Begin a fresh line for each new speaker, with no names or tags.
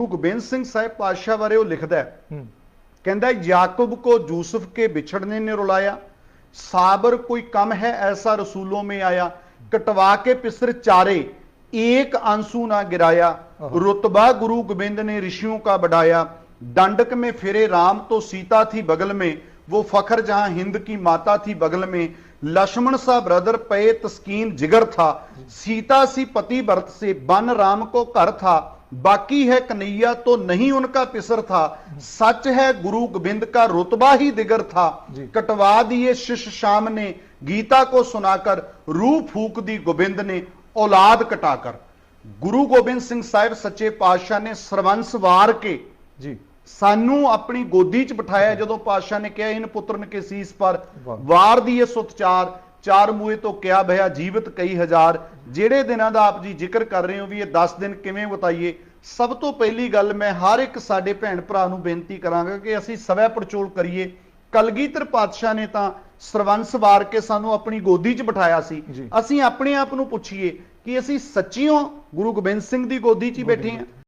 ਗੁਰੂ ਗੋਬਿੰਦ ਸਿੰਘ ਸਾਹਿਬ ਪਾਤਸ਼ਾਹ ਬਾਰੇ ਉਹ ਲਿਖਦਾ ਹੈ
ਹੂੰ
ਕਹਿੰਦਾ है, याकूब को यूसुफ के बिछड़ने ने रुलाया साबर कोई कम है ऐसा रसूलों में आया कटवा के पिसर चारे एक आंसू ना गिराया रुतबा गुरु गोविंद ने ऋषियों का बढ़ाया दंडक में फिरे राम तो सीता थी बगल में वो फखर जहां हिंद की माता थी बगल में लक्ष्मण सा ब्रदर पे तस्कीन जिगर था सीता सी पति भरत से बन राम को घर था बाकी है कन्हैया तो नहीं उनका पिसर था सच है गुरु गोविंद का रुतबा ही दिगर था
जी।
कटवा दिए शिष्य शाम ने गीता को सुनाकर रूह फूक दी गोविंद ने औलाद कटाकर ਗੁਰੂ ਗੋਬਿੰਦ ਸਿੰਘ ਸਾਹਿਬ ਸੱਚੇ ਪਾਤਸ਼ਾਹ ਨੇ ਸਰਵੰਸ ਵਾਰ ਕੇ
ਜੀ
ਸਾਨੂੰ ਆਪਣੀ ਗੋਦੀ 'ਚ ਬਿਠਾਇਆ ਜਦੋਂ ਪਾਤਸ਼ਾਹ ਨੇ ਕਿਹਾ ਇਨ ਪੁੱਤਰਨ ਕੇ ਸੀਸ ਪਰ
ਵਾਹ।
ਵਾਰ ਦੀ ਇਹ ਸੁਤ ਚਾਰ ਮੂਏ ਤੋਂ ਕਿਆ ਭਇਆ ਜੀਵਤ ਕਈ ਹਜ਼ਾਰ। ਜਿਹੜੇ ਦਿਨਾਂ ਦਾ ਆਪ ਜੀ ਜ਼ਿਕਰ ਕਰ ਰਹੇ ਹੋ ਵੀ ਇਹ 10 ਦਿਨ ਕਿਵੇਂ ਬਤਾਈਏ? ਸਭ ਤੋਂ ਪਹਿਲੀ ਗੱਲ ਮੈਂ ਹਰ ਇੱਕ ਸਾਡੇ ਭੈਣ ਭਰਾ ਨੂੰ ਬੇਨਤੀ ਕਰਾਂਗਾ ਕਿ ਅਸੀਂ ਸਵੈ ਪੜਚੋਲ ਕਰੀਏ। ਕਲਗੀਧਰ ਪਾਤਸ਼ਾਹ ਨੇ ਤਾਂ ਸਰਵੰਸ ਵਾਰ ਕੇ ਸਾਨੂੰ ਆਪਣੀ ਗੋਦੀ 'ਚ ਬਿਠਾਇਆ ਸੀ। ਅਸੀਂ ਆਪਣੇ ਆਪ ਨੂੰ ਪੁੱਛੀਏ ਕਿ ਅਸੀਂ ਸੱਚੀਓ ਗੁਰੂ ਗੋਬਿੰਦ ਸਿੰਘ ਦੀ ਗੋਦੀ 'ਚ ਹੀ ਬੈਠੇ ਹਾਂ?